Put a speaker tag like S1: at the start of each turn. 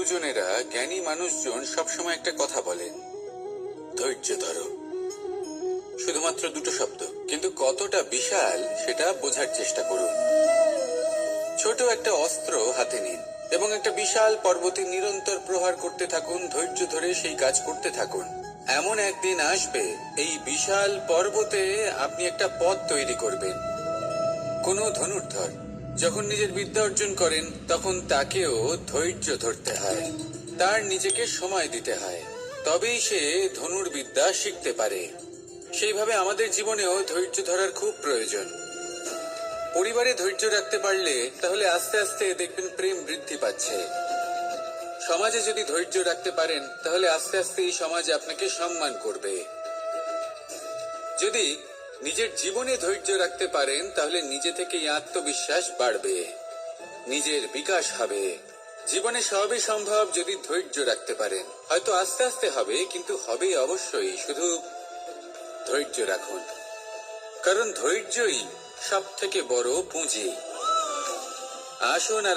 S1: গুরুজনেরা জ্ঞানী মানুষজন সবসময় একটা কথা বলেন। ধৈর্য ধরো। শুধুমাত্র দুটো শব্দ, কিন্তু কতটা বিশাল সেটা বোঝার চেষ্টা করুন। ছোট একটা অস্ত্র হাতে নিন এবং একটা বিশাল পর্বতে নিরন্তর প্রহার করতে থাকুন, ধৈর্য ধরে সেই কাজ করতে থাকুন। এমন একদিন আসবে, এই বিশাল পর্বতে আপনি একটা পথ তৈরি করবেন। কোনো ধনুর্ধর যখন নিজের বিদ্যা অর্জন করেন, তখন তাকেও ধৈর্য ধরতে হয়। তার নিজেকে সময় দিতে হয়। তবেই সে ধনুর্বিদ্যা শিখতে পারে। সেইভাবে আমাদের জীবনেও ধৈর্য ধরার খুব প্রয়োজন। পরিবারে ধৈর্য রাখতে পারলে, তাহলে আস্তে আস্তে দেখবেন প্রেম বৃদ্ধি পাচ্ছে। সমাজে যদি ধৈর্য রাখতে পারেন, তাহলে আস্তে আস্তে এই সমাজ আপনাকে সম্মান করবে। যদি নিজের জীবনে ধৈর্য রাখতে পারেন, তাহলে নিজে থেকেই আত্মবিশ্বাস বাড়বে। নিজের বিকাশ হবে। জীবনে সবই সম্ভব যদি ধৈর্য রাখতে পারেন। হয়তো আস্তে আস্তে হবে, কিন্তু হবে অবশ্যই। শুধু ধৈর্য রাখুন। কারণ ধৈর্যই সব থেকে বড় পুঁজি। আসুন আর